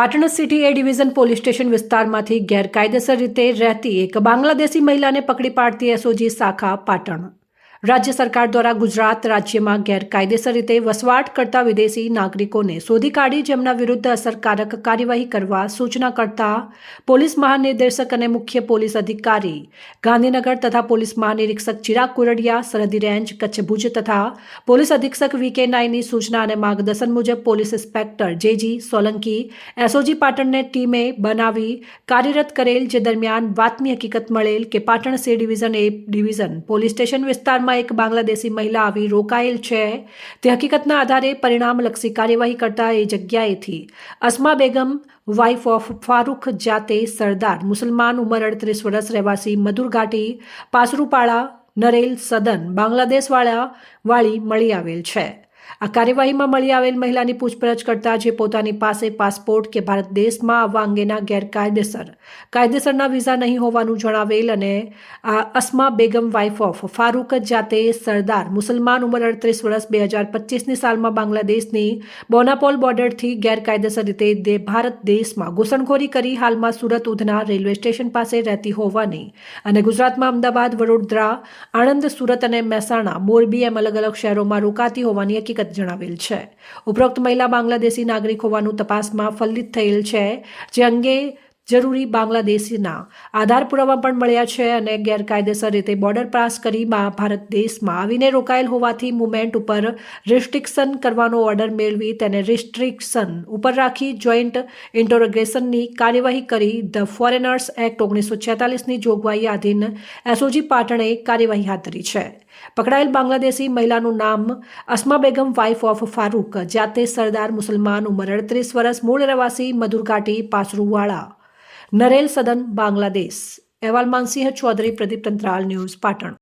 Patan city A division police station વિસ્તારમાંથી ગેરકાયદેસર રીતે રહેતી એક બાંગ્લાદેશી મહિલાને પકડી પાડતી એસઓજી શાખા પાટણ. રાજ્ય સરકાર દ્વારા ગુજરાત રાજ્યમાં ગેરકાયદેસર રીતે વસવાટ કરતા વિદેશી નાગરિકોને શોધી કાઢી જેમના વિરુદ્ધ અસરકારક કાર્યવાહી કરવા સૂચના કરતા પોલીસ મહાનિર્દેશક અને મુખ્ય પોલીસ અધિકારી ગાંધીનગર તથા પોલીસ મહાનિરીક્ષક ચિરાગ કુરડિયા, સરહદી રેન્જ, કચ્છ ભુજ તથા પોલીસ અધિક્ષક વી કે નાયની સૂચના અને માર્ગદર્શન મુજબ police inspector J G Solanki SOG પાટણને ટીમે બનાવી કાર્યરત કરેલ, જે દરમિયાન વાતની હકીકત મળેલ કે Patan C division, A division police station વિસ્તારમાં એક બાંગ્લાદેશી મહિલા આવી રોકાયેલ છે. તે હકીકતના આધારે પરિણામલક્ષી કાર્યવાહી કરતા એ જગ્યાએથી અસ્મા બેગમ વાઇફ ઓફ ફારૂક જાતે સરદાર, મુસલમાન ઉંમર અડત્રીસ વર્ષ રહેવાસી મધુર ઘાટી પાસરુપાળા નરેલ સદન, બાંગ્લાદેશવાળા વાળી મળી આવેલ છે. આ કાર્યવાહીમાં મળી આવેલ મહિલાની પૂછપરછ કરતા જે પોતાની પાસે પાસપોર્ટ કે ભારત દેશમાં આવવા અંગેના ગેરકાયદેસર કાયદેસરના વિઝા નહીં હોવાનું જણાવેલ અને આ અસ્મા બેગમ વાઇફ ઓફ ફારૂક જાતે સરદાર મુસલમાન ઉંમર અડત્રીસ વર્ષ બે હજાર પચીસની સાલમાં બાંગ્લાદેશની બોનાપોલ બોર્ડરથી ગેરકાયદેસર રીતે ભારત દેશમાં ઘૂસણખોરી કરી હાલમાં સુરત ઉધના રેલવે સ્ટેશન પાસે રહેતી હોવાની અને ગુજરાતમાં અમદાવાદ, વડોદરા, આણંદ, સુરત અને મહેસાણા, મોરબી એમ અલગ અલગ શહેરોમાં રોકાતી હોવાની હકીકત જણાવેલ છે. ઉપરોક્ત મહિલા બાંગ્લાદેશી નાગરિક હોવાનું તપાસમાં ફલિત થયેલ છે જે અંગે જરૂરી બાંગ્લાદેશીના આધાર પુરાવા પણ મળ્યા છે અને ગેરકાયદેસર રીતે બોર્ડર પાસ કરી ભારત દેશમાં આવીને રોકાયેલ હોવાથી મુવમેન્ટ ઉપર રિસ્ટ્રિક્શન કરવાનો ઓર્ડર મેળવી તેને રિસ્ટ્રિક્શન ઉપર રાખી જોઈન્ટ ઇન્ટરોગેશનની કાર્યવાહી કરી ધ ફોરેનર્સ એક્ટ ઓગણીસો છેતાલીસની જોગવાઈ આધીન એસઓજી પાટણે કાર્યવાહી હાથ ધરી છે. પકડાયેલ બાંગ્લાદેશી મહિલાનું નામ અસ્મા બેગમ વાઇફ ઓફ ફારૂક, જાતે સરદાર મુસલમાન, ઉંમર અડત્રીસ વર્ષ, મૂળ રહેવાસી મધુરઘાટી પાસરુવાળા નરેલ સદન બાંગ્લાદેશ. અહેવાલ માનસિંહ ચૌધરી પ્રદીપ તંત્રાલ ન્યૂઝ પાટણ.